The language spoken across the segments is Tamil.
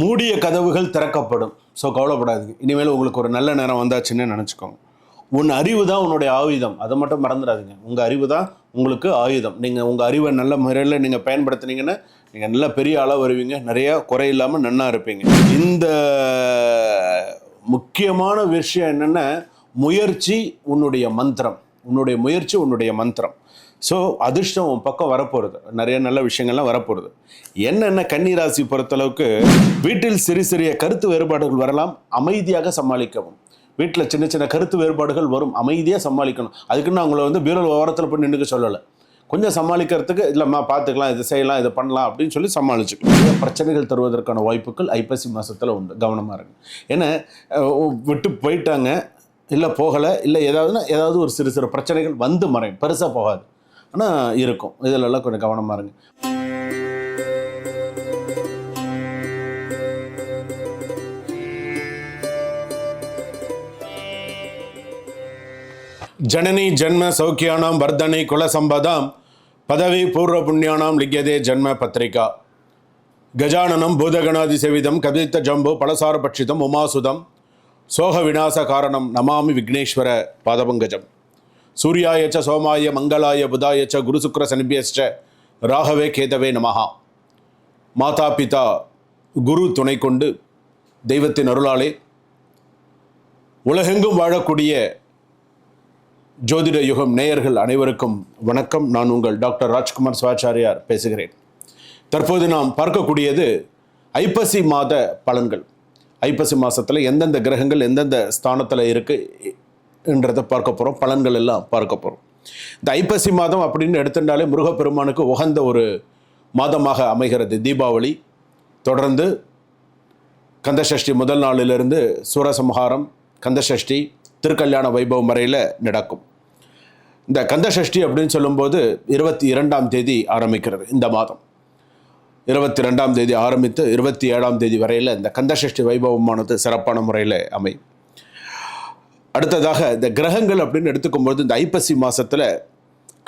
மூடிய கதவுகள் திறக்கப்படும். ஸோ கவலைப்படாது இனிமேல் உங்களுக்கு ஒரு நல்ல நேரம் வந்தாச்சுன்னு நினச்சிக்கோங்க. உன் அறிவு தான் உன்னுடைய ஆயுதம். அதை மட்டும் மறந்துடாதீங்க. உங்கள் அறிவு தான் உங்களுக்கு ஆயுதம். நீங்கள் உங்கள் அறிவை நல்ல முறையில் நீங்கள் பயன்படுத்துனீங்கன்னா நீங்கள் நல்ல பெரிய ஆளாக வருவீங்க. நிறையா குறை இல்லாமல் நன்னா இருப்பீங்க. இந்த முக்கியமான விஷயம் என்னென்னா முயற்சி உன்னுடைய மந்திரம். உன்னுடைய முயற்சி உன்னுடைய மந்திரம். ஸோ அதிர்ஷ்டம் உன் பக்கம் வரப்போகிறது நிறைய நல்ல விஷயங்கள்லாம் வரப்போகிறது என்னென்ன கன்னிராசி பொறுத்தளவுக்கு வீட்டில் சிறு சிறிய கருத்து வேறுபாடுகள் வரலாம் அமைதியாக சமாளிக்கவும். வீட்டில் சின்ன சின்ன கருத்து வேறுபாடுகள் வரும் அமைதியாக சமாளிக்கணும். அதுக்குன்னு அவங்கள வந்து பீரோல் ஓரத்தில் போய் நின்றுக்க சொல்லலை. கொஞ்சம் சமாளிக்கிறதுக்கு இல்லைம்மா பார்த்துக்கலாம் இது செய்யலாம் இது பண்ணலாம் அப்படின்னு சொல்லி சமாளிச்சுக்கலாம் நிறைய பிரச்சனைகள் தருவதற்கான வாய்ப்புகள் ஐப்பசி மாதத்தில் உண்டு. கவனமாக இருங்க. ஏன்னா விட்டு போயிட்டாங்க. இல்லை போகலை. இல்லை ஏதாவதுன்னா ஏதாவது ஒரு சிறு சிறு பிரச்சனைகள் வந்து மறையும். பெருசாக போகாது. ஆனால் இருக்கும். இதிலெல்லாம் கொஞ்சம் கவனமாக இருங்க. ஜனனி ஜன்ம சௌக்கியானாம் வர்தனை குலசம்பதாம் பதவி பூர்வ புண்ணியானாம் லிக்கியதே ஜன்ம பத்திரிகா. கஜானனம் பூதகணாதி செவிதம் கவித்த ஜம்பு பலசார பட்சிதம் உமாசுதம் சோக விநாச காரணம் நமாமி விக்னேஸ்வர பாதபங்கஜம். சூர்யாயச்ச சோமாய மங்களாய புதாயச்ச குரு சுக்ர சனிபியஸ்ச ராகவே கேதவே நமஹா. மாதா பிதா குரு துணை கொண்டு தெய்வத்தின் அருளாலே உலகெங்கும் வாழக்கூடிய ஜோதிட யுகம் நேயர்கள் அனைவருக்கும் வணக்கம். நான் உங்கள் டாக்டர் ராஜ்குமார் சிவாச்சாரியார் பேசுகிறேன். தற்போது நாம் பார்க்கக்கூடியது ஐப்பசி மாத பலன்கள். ஐப்பசி மாதத்தில் எந்தெந்த கிரகங்கள் எந்தெந்த ஸ்தானத்தில் இருக்குது என்றதை பார்க்க போகிறோம் பலன்கள் எல்லாம் பார்க்க போகிறோம் இந்த ஐப்பசி மாதம் அப்படின்னு எடுத்துட்டாலே முருகப்பெருமானுக்கு உகந்த ஒரு மாதமாக அமைகிறது. தீபாவளி தொடர்ந்து கந்தசஷ்டி முதல் நாளிலிருந்து சூரசம்ஹாரம் கந்தசஷ்டி திருக்கல்யாண வைபவம் வரையில் நடக்கும். இந்த கந்தசஷ்டி அப்படின்னு சொல்லும்போது இருபத்தி இரண்டாம் தேதி ஆரம்பிக்கிறது இந்த மாதம். இருபத்தி ரெண்டாம் தேதி ஆரம்பித்து இருபத்தி ஏழாம் தேதி வரையில் இந்த கந்தசஷ்டி வைபவமானது சிறப்பான முறையில் அமையும். அடுத்ததாக இந்த கிரகங்கள் அப்படின்னு எடுத்துக்கும்போது இந்த ஐப்பசி மாதத்தில்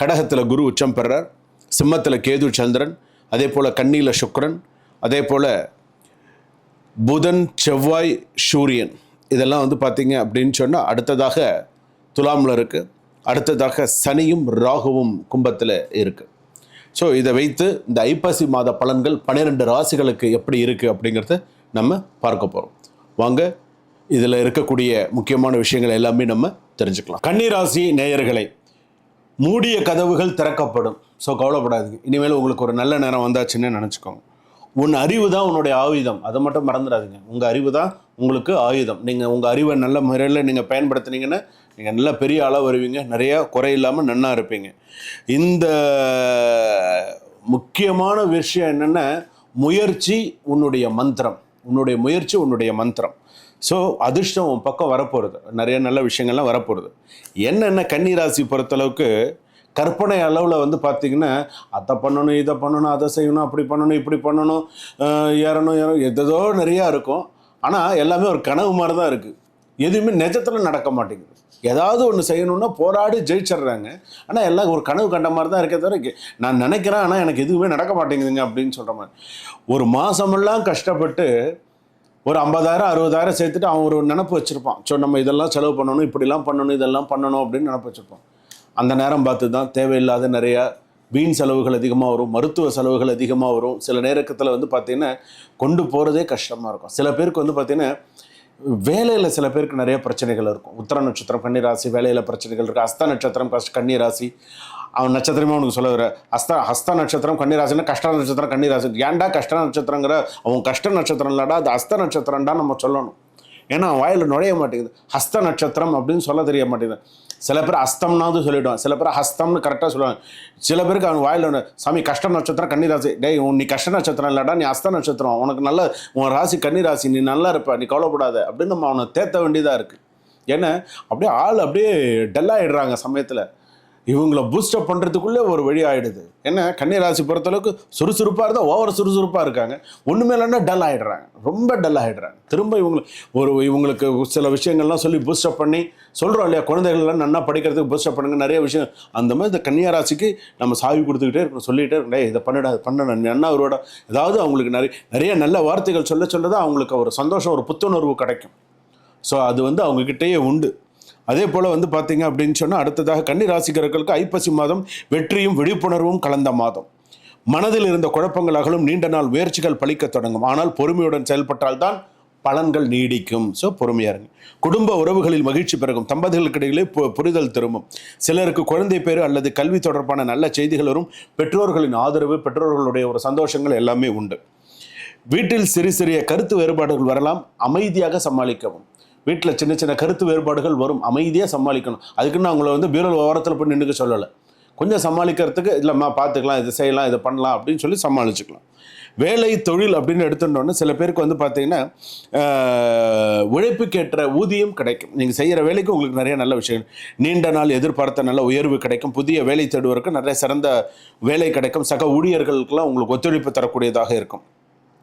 கடகத்தில் குரு உச்சம் பெறார். சிம்மத்தில் கேது சந்திரன் அதே போல் கண்ணியில் சுக்ரன் அதே போல் புதன் செவ்வாய் சூரியன். இதெல்லாம் வந்து பார்த்திங்க அப்படின்னு சொன்னால் அடுத்ததாக துலாமில் இருக்குது அடுத்ததாக சனியும் ராகுவும் கும்பத்தில் இருக்குது ஸோ இதை வைத்து இந்த ஐப்பசி மாத பலன்கள் பன்னிரெண்டு ராசிகளுக்கு எப்படி இருக்குது அப்படிங்கிறத நம்ம பார்க்க போகிறோம் வாங்க இதில் இருக்கக்கூடிய முக்கியமான விஷயங்கள் எல்லாமே நம்ம தெரிஞ்சுக்கலாம். கன்னிராசி நேயர்களை மூடிய கதவுகள் திறக்கப்படும். ஸோ கவலைப்படாது இனிமேல் உங்களுக்கு ஒரு நல்ல நேரம் வந்தாச்சுன்னு நினச்சிக்கோங்க. உன் அறிவு தான் உன்னுடைய ஆயுதம். அதை மட்டும் மறந்துடாதீங்க. உங்கள் அறிவு தான் உங்களுக்கு ஆயுதம். நீங்கள் உங்கள் அறிவை நல்ல முறையில் நீங்கள் பயன்படுத்துனீங்கன்னா நீங்கள் நல்ல பெரிய ஆளாக வருவீங்க. நிறையா குறை இல்லாமல் நன்னா இருப்பீங்க. இந்த முக்கியமான விஷயம் என்னென்னா முயற்சி உன்னுடைய மந்திரம். உன்னுடைய முயற்சி உன்னுடைய மந்திரம். ஸோ அதிர்ஷ்டம் உன் பக்கம் வரப்போகிறது நிறைய நல்ல விஷயங்கள்லாம் வரப்போகிறது என்னென்ன கன்னிராசி பொறுத்தளவுக்கு கற்பனை அளவில் வந்து பார்த்திங்கன்னா அதை பண்ணணும் இதை பண்ணணும் அதை செய்யணும் அப்படி பண்ணணும் இப்படி பண்ணணும் ஏறணும் ஏறணும் எதோ நிறையா இருக்கும். ஆனால் எல்லாமே ஒரு கனவு மாதிரி தான் இருக்குது எதுவுமே நிஜத்தில் நடக்க மாட்டேங்குது. ஏதாவது ஒன்று செய்யணும்னா போராடி ஜெயிச்சிடுறாங்க. ஆனால் எல்லாம் ஒரு கனவு கண்ட மாதிரி தான் இருக்கே தவிர நான் நினைக்கிறேன் ஆனால் எனக்கு எதுவுமே நடக்க மாட்டேங்குதுங்க அப்படின்னு சொல்கிற மாதிரி. ஒரு மாதமெல்லாம் கஷ்டப்பட்டு ஒரு ஐம்பதாயிரம் அறுபதாயிரம் சேர்த்துட்டு அவன் ஒரு நினப்பு வச்சுருப்பான். ஸோ நம்ம இதெல்லாம் செலவு பண்ணணும் இப்படிலாம் பண்ணணும் இதெல்லாம் பண்ணணும் அப்படின்னு நினப்பு வச்சுருப்பான். அந்த நேரம் பார்த்து தான் தேவையில்லாத நிறையா வீண் செலவுகள் அதிகமாக வரும் மருத்துவ செலவுகள் அதிகமாக வரும். சில நேரத்தில் வந்து பார்த்திங்கன்னா கொண்டு போகிறதே கஷ்டமாக இருக்கும். சில பேருக்கு வந்து பார்த்திங்கன்னா வேலையில் சில பேருக்கு நிறைய பிரச்சனைகள் இருக்கும். உத்தர நட்சத்திரம் கன்னிராசி வேலையில் பிரச்சனைகள் இருக்குது அஸ்த நட்சத்திரம் கஷ்ட கன்னிராசி அவன் நட்சத்திரமே உனக்கு சொல்ல வர ஹஸ்த ஹஸ்த நட்சத்திரம் கன்னிராசினா கஷ்ட நட்சத்திரம் கன்னிராசி ஏன்டா கஷ்ட நட்சத்திரங்கிற? அவன் கஷ்ட நட்சத்திரம் இல்லாடா அது ஹஸ்த நட்சத்திரம்டா நம்ம சொல்லணும். ஏன்னா வாயில் நுழைய மாட்டேங்குது. ஹஸ்த நட்சத்திரம் அப்படின்னு சொல்ல தெரிய மாட்டேங்குது. சில பேர் அஸ்தம்னாவது சொல்லிவிடுவான் சில பேர் ஹஸ்தம்னு கரெக்டாக சொல்லுவாங்க. சில பேருக்கு அவன் வாயில் ஒன்று சாமி கஷ்ட நட்சத்திரம் கன்னிராசி டேய் உன் நீ கஷ்ட நட்சத்திரம் இல்லடா நீ அஸ்த நட்சத்திரம். உனக்கு நல்ல உன் ராசி கன்னிராசி நீ நல்லா இருப்ப நீ கவலைப்படாத. அப்படின்னு நம்ம அவனை தேத்த வேண்டியதாக இருக்குது ஏன்னா அப்படியே ஆள் அப்படியே டல்லாகிடுறாங்க சமயத்தில். இவங்கள பூஸ்டப் பண்ணுறதுக்குள்ளே ஒரு வழி ஆகிடுது ஏன்னா கன்னிராசி பொறுத்தளவுக்கு சுறுசுறுப்பாக இருந்தால் ஓவர் சுறுசுறுப்பாக இருக்காங்க. ஒன்றுமே இல்லைன்னா டல் ஆகிடுறாங்க ரொம்ப டல் ஆகிடுறாங்க திரும்ப இவங்க ஒரு இவங்களுக்கு சில விஷயங்கள்லாம் சொல்லி பூஸ்டப் பண்ணி சொல்கிறோம் இல்லையா? குழந்தைகள்லாம் நல்லா படிக்கிறதுக்கு பூஸ்டப் பண்ணுங்க. நிறைய விஷயம். அந்த மாதிரி இந்த கன்னியாராசிக்கு நம்ம சாவி கொடுத்துக்கிட்டே இருக்கணும். சொல்லிகிட்டே இருக்கணும். இதை பண்ணிடா அதை பண்ண என்ன அவரோட ஏதாவது அவங்களுக்கு நிறைய நிறைய நல்ல வார்த்தைகள் சொல்ல சொல்ல தான் அவங்களுக்கு ஒரு சந்தோஷம் ஒரு புத்துணர்வு கிடைக்கும். ஸோ அது வந்து அவங்கக்கிட்டேயே உண்டு. அதே போல் வந்து பார்த்தீங்க அப்படின்னு சொன்னால் அடுத்ததாக கன்னி ராசிக்காரர்களுக்கு ஐப்பசி மாதம் வெற்றியும் விழிப்புணர்வும் கலந்த மாதம். மனதில் இருந்த குழப்பங்கள் அகலும் நீண்ட நாள் முயற்சிகள் பழிக்க தொடங்கும். ஆனால் பொறுமையுடன் செயல்பட்டால்தான் பலன்கள் நீடிக்கும். ஸோ பொறுமையாக இருங்க. குடும்ப உறவுகளில் மகிழ்ச்சி பிறகும் தம்பதிகளுக்கு இடையிலே புரிதல் திரும்பும். சிலருக்கு குழந்தை பேர் அல்லது கல்வி தொடர்பான நல்ல செய்திகள் வரும். பெற்றோர்களின் ஆதரவு பெற்றோர்களுடைய ஒரு சந்தோஷங்கள் எல்லாமே உண்டு. வீட்டில் சிறு சிறிய கருத்து வேறுபாடுகள் வரலாம். அமைதியாக சமாளிக்கவும். வீட்டில் சின்ன சின்ன கருத்து வேறுபாடுகள் வரும். அமைதியாக சமாளிக்கணும். அதுக்குன்னு அவங்கள வந்து பீரோல் ஓரத்தில் போய் நின்றுக்க சொல்லலை. கொஞ்சம் சமாளிக்கிறதுக்கு இல்லைம்மா பார்த்துக்கலாம் இதை செய்யலாம் இதை பண்ணலாம் அப்படின்னு சொல்லி சமாளிச்சுக்கலாம். வேலை தொழில் அப்படின்னு எடுத்துட்டோன்னே சில பேருக்கு வந்து பார்த்தீங்கன்னா ஆஹ், உழைப்புக்கேற்ற ஊதியம் கிடைக்கும். நீங்கள் செய்கிற வேலைக்கு உங்களுக்கு நிறைய நல்ல விஷயம் நீண்ட நாள் எதிர்பார்த்த நல்ல உயர்வு கிடைக்கும். புதிய வேலை தேடுவதற்கு நிறைய சிறந்த வேலை கிடைக்கும். சக ஊழியர்களுக்கெல்லாம் உங்களுக்கு ஒத்துழைப்பு தரக்கூடியதாக இருக்கும்.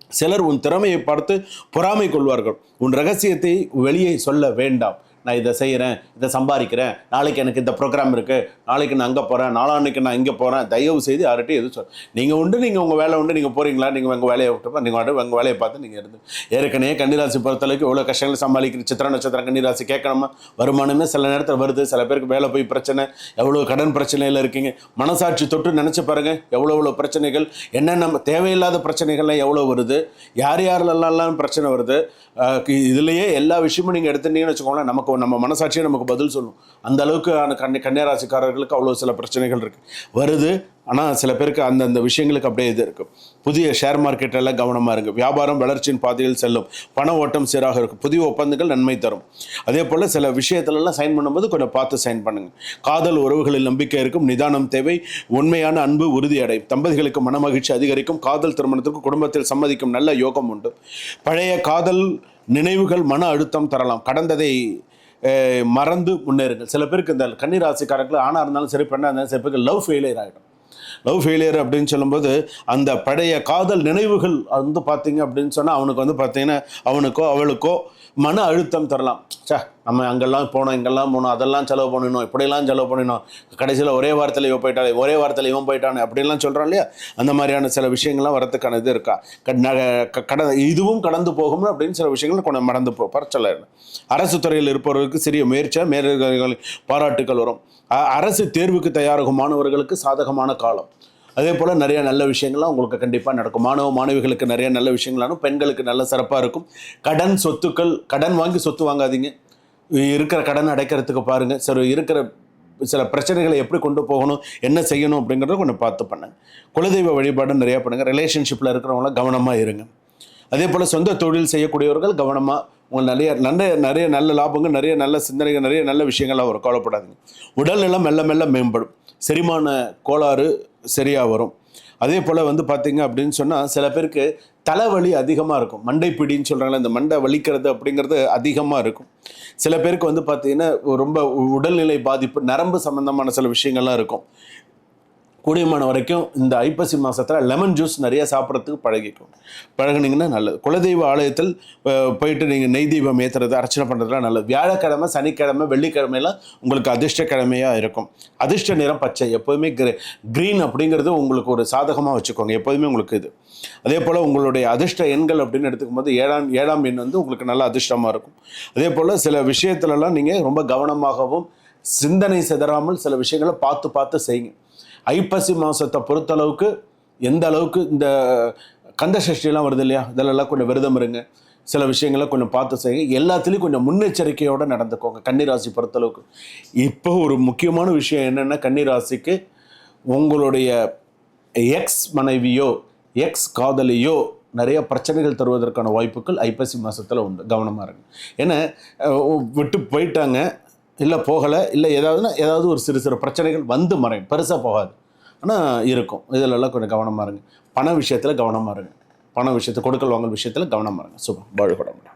சிலர் உன் திறமையை பார்த்து பொறாமை கொள்வார்கள். உன் ரகசியத்தை வெளியே சொல்ல வேண்டாம். நான் இதை செய்கிறேன் இதை சம்பாதிக்கிறேன் நாளைக்கு எனக்கு இந்த ப்ரோக்ராம் இருக்குது நாளைக்கு நான் அங்கே போகிறேன் நாளான்னைக்கு நான் இங்கே போகிறேன் தயவு செய்து யார்கிட்டையும் எதுவும் சொல் நீங்கள் உண்டு நீங்கள் உங்கள் வேலை உண்டு நீங்கள் போகிறீங்களா நீங்கள் உங்கள் வேலையை விட்டு நீங்கள் வாட்டு உங்கள் வேலையை பார்த்து நீங்கள் இருந்து. ஏற்கனவே கன்னிராசி பொறுத்தளவுக்கு எவ்வளோ கஷ்டங்களை சமாளிக்கிற சித்திர நட்சத்திரம் கன்னிராசி கேட்கணுமா? வருமானமே சில நேரத்தில் வருது சில பேருக்கு வேலை போய் பிரச்சனை எவ்வளோ கடன் பிரச்சனையில் இருக்கீங்க மனசாட்சி தொட்டு நினச்சி பாருங்கள் எவ்வளோ எவ்வளோ பிரச்சனைகள் என்னென்ன தேவையில்லாத பிரச்சனைகள்லாம் எவ்வளோ வருது யார் யாரெல்லாம் பிரச்சனை வருது இதுலேயே எல்லா விஷயமும் நீங்கள் எடுத்துட்டீங்கன்னு வச்சுக்கோங்களேன் நமக்கு நம்ம மனசாட்சியே நமக்கு பதில் சொல்லும். அந்த அளவுக்கு ஆன கன்னி கன்னியாராசிக்காரர்களுக்கு அவ்வளோ சில பிரச்சனைகள் இருக்குது வருது ஆனால் சில பேருக்கு அந்தந்த விஷயங்களுக்கு அப்படியே இது இருக்கும் புதிய ஷேர் மார்க்கெட்டெல்லாம் கவனமாக இருக்குது வியாபாரம் வளர்ச்சியின் பாதையில் செல்லும். பண ஓட்டம் சீராக இருக்கும். புதிய ஒப்பந்தங்கள் நன்மை தரும். அதே போல் சில விஷயத்துலலாம் சைன் பண்ணும்போது கொஞ்சம் பார்த்து சைன் பண்ணுங்கள் காதல் உறவுகளில் நம்பிக்கை இருக்கும். நிதானம் தேவை. உண்மையான அன்பு உறுதியடையும் தம்பதிகளுக்கு மனமகிழ்ச்சி அதிகரிக்கும். காதல் திருமணத்திற்கு குடும்பத்தில் சம்மதிக்கும் நல்ல யோகம் உண்டு. பழைய காதல் நினைவுகள் மன அழுத்தம் தரலாம். கடந்ததை மறந்து முன்னேறுங்கள். சில பேருக்கு இந்த கன்னிராசிக்காரர்கள் ஆணாக இருந்தாலும் சரி பெண்ணாக இருந்தாலும் சில பேருக்கு லவ் ஃபெயிலியர் ஆகிடும் லவ் ஃபெயிலியர் அப்படின்னு சொல்லும்போது அந்த பழைய காதல் நினைவுகள் வந்து பார்த்தீங்க அப்படின்னு சொன்னால் அவனுக்கு வந்து பார்த்தீங்கன்னா அவனுக்கோ அவளுக்கோ மன அழுத்தம் தரலாம். சே நம்ம அங்கெல்லாம் போனோம் இங்கெல்லாம் போனோம் அதெல்லாம் செலவு பண்ணணும் இப்படியெல்லாம் செலவு பண்ணினோம். கடைசியில் ஒரே வாரத்தில் இவன் போயிட்டாலே ஒரே வாரத்தில் இவன் போயிட்டானே அப்படிலாம் சொல்கிறான் இல்லையா? அந்த மாதிரியான சில விஷயங்கள்லாம் வரத்துக்கான இது இருக்கா? க- ந- க- கட இதுவும் கடந்து போகும் அப்படின்னு சில விஷயங்கள் கொஞ்சம் மறந்து போ பரச்சல. அரசு துறையில் இருப்பவர்களுக்கு சிறிய முயற்சியாக மேலதிகாரிகள் பாராட்டுகள் வரும். அரசு தேர்வுக்கு தயாராகும் மாணவர்களுக்கு சாதகமான காலம். அதே போல் நிறைய நல்ல விஷயங்கள்லாம் உங்களுக்கு கண்டிப்பாக நடக்கும். மாணவ மாணவிகளுக்கு நிறைய நல்ல விஷயங்களான பெண்களுக்கு நல்ல சிறப்பாக இருக்கும். கடன் சொத்துக்கள் கடன் வாங்கி சொத்து வாங்காதீங்க. இருக்கிற கடன் அடைக்கிறதுக்கு பாருங்கள் சரி இருக்கிற சில பிரச்சனைகளை எப்படி கொண்டு போகணும் என்ன செய்யணும் அப்படிங்கிறத கொஞ்சம் பார்த்து பண்ணுங்க. குலதெய்வ வழிபாடு நிறையா பண்ணுங்கள் ரிலேஷன்ஷிப்பில் இருக்கிறவங்களாம் கவனமாக இருங்க. அதே போல் சொந்த தொழில் செய்யக்கூடியவர்கள் கவனமாக உங்களுக்கு நிறைய நல்ல நிறைய நல்ல லாபங்கள் நிறைய நல்ல சிந்தனைகள் நிறைய நல்ல விஷயங்கள்லாம் வரும் கவலைப்படாதீங்க. உடல்நலம் மெல்ல மெல்ல மேம்படும். செரிமான கோளாறு சரியாக வரும். அதே போல் வந்து பார்த்தீங்க அப்படின்னு சொன்னால் சில பேருக்கு தலைவலி அதிகமாக இருக்கும். மண்டைப்பிடின்னு சொல்கிறாங்களே இந்த மண்டை வலிக்கிறது அப்படிங்கிறது அதிகமாக இருக்கும். சில பேருக்கு வந்து பார்த்திங்கன்னா ரொம்ப உடல்நிலை பாதிப்பு நரம்பு சம்மந்தமான சில விஷயங்கள்லாம் இருக்கும். கூடியமான வரைக்கும் இந்த ஐப்பசி மாதத்தில் லெமன் ஜூஸ் நிறைய சாப்பிட்றதுக்கு பழகிக்கும். பழகினீங்கன்னா நல்லது. குலதெய்வ ஆலயத்தில் போயிட்டு நீங்கள் நெய் தீபம் ஏற்றுறது அர்ச்சனை பண்ணுறதுலாம் நல்லது. வியாழக்கிழமை சனிக்கிழமை வெள்ளிக்கிழமையெல்லாம் உங்களுக்கு அதிர்ஷ்ட கிழமையாக இருக்கும். அதிர்ஷ்ட நிறம் பச்சை. எப்போதுமே கிரே க்ரீன் அப்படிங்கிறது உங்களுக்கு ஒரு சாதகமாக வச்சுக்கோங்க. எப்போதுமே உங்களுக்கு இது. அதே போல் உங்களுடைய அதிர்ஷ்ட எண்கள் அப்படின்னு எடுத்துக்கும் போது ஏழாம் ஏழாம் எண் வந்து உங்களுக்கு நல்ல அதிர்ஷ்டமாக இருக்கும். அதே போல் சில விஷயத்துலலாம் நீங்கள் ரொம்ப கவனமாகவும் சிந்தனை சிதறாமல் சில விஷயங்களை பார்த்து பார்த்து செய்யுங்க. ஐப்பசி மாதத்தை பொறுத்தளவுக்கு எந்த அளவுக்கு இந்த கந்த சஷ்டிலாம் வருது இல்லையா? இதெல்லாம் கொஞ்சம் விரதம் இருங்க. சில விஷயங்களை கொஞ்சம் பார்த்து செய்யுங்க. எல்லாத்துலேயும் கொஞ்சம் முன்னெச்சரிக்கையோடு நடந்துக்கோங்க கன்னிராசி பொறுத்தளவுக்கு. இப்போ ஒரு முக்கியமான விஷயம் என்னென்னா கன்னிராசிக்கு உங்களுடைய எக்ஸ் மனைவியோ எக்ஸ் காதலியோ நிறைய பிரச்சனைகள் தருவதற்கான வாய்ப்புகள் ஐப்பசி மாதத்தில் உண்டு. கவனமாக இருங்க. ஏன்னா விட்டு போயிட்டாங்க. இல்லை போகலை இல்லை ஏதாவதுனா ஏதாவது ஒரு சிறு சிறு பிரச்சனைகள் வந்து மறையும். பெருசாக போகாது. ஆனால் இருக்கும். இதிலெல்லாம் கொஞ்சம் கவனமாக இருங்க. பண விஷயத்தில் கவனமாக இருங்க. பண விஷயத்தை கொடுக்கல் வாங்கல் விஷயத்தில் கவனமாக இருங்க. சுபம் வாழ்கொடம்பு